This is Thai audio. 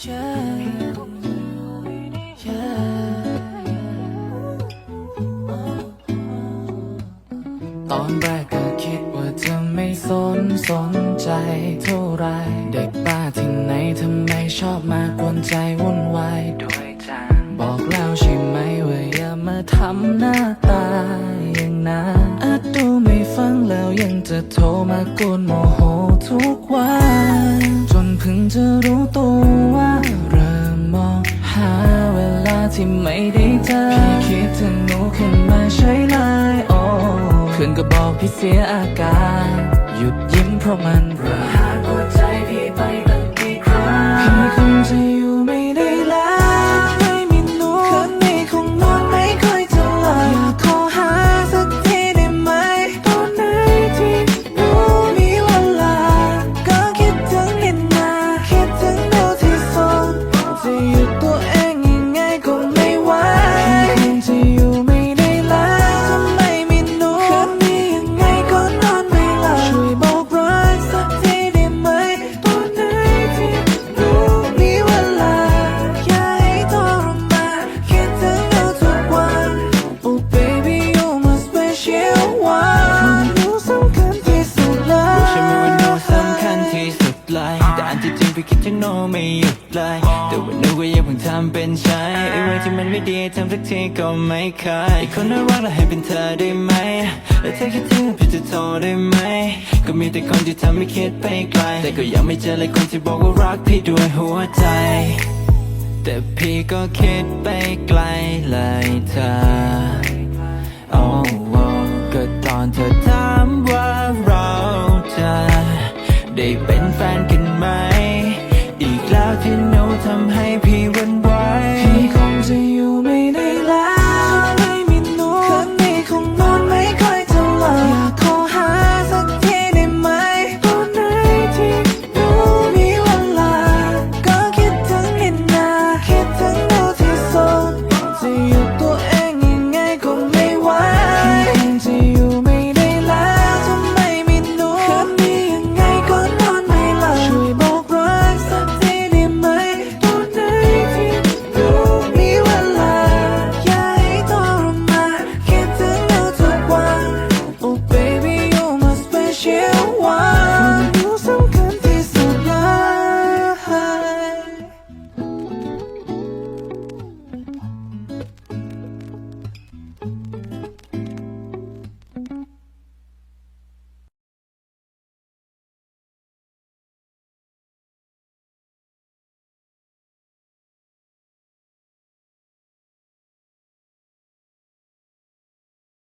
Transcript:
ตอนแรกก็คิดว่าเธอไม่สนสนใจเท่าไร เด็กป้าที่ไหนทำไมชอบมากวนใจวุ่นวายด้วยจังบอกแล้วใช่ไหมว่าอย่ามาทำหน้าตาอย่างนั้นอาจดูไม่ฟังแล้วยังจะโทรมากวนโมโหทุกวัน เพิ่งจะรู้ตัวว่าเริ่มมองหาเวลาที่ไม่ได้เจอพี่คิดถึงหนูขึ้นมาใช้ไลน์โอ้คืนก็บอกพี่เสียอาการ หยุดยิ้มเพราะมันระหากหัวใจพี่ไป ที่สุดเลยแต่อันที่จริงพี่คิดถึงโนไม่หยุดเลยแต่ว่าหนูก็ยังเพิ่งทำเป็นใช้ไอ้เรื่องที่มันไม่ดีทำสักทีก็ไม่เคยไอ้คนน่ารักแล้วให้เป็นเธอได้ไหมและเธอคิดถึงพี่จะโทรได้ไหม ก็มีแต่คนที่ทำให้คิดไปไกล แต่ก็ยังไม่เจอเลยคนที่บอกว่ารักพี่ด้วยหัวใจ แต่พี่ก็คิดไปไกลเลยเธอโอ้โอ้ก็ตอนเธอ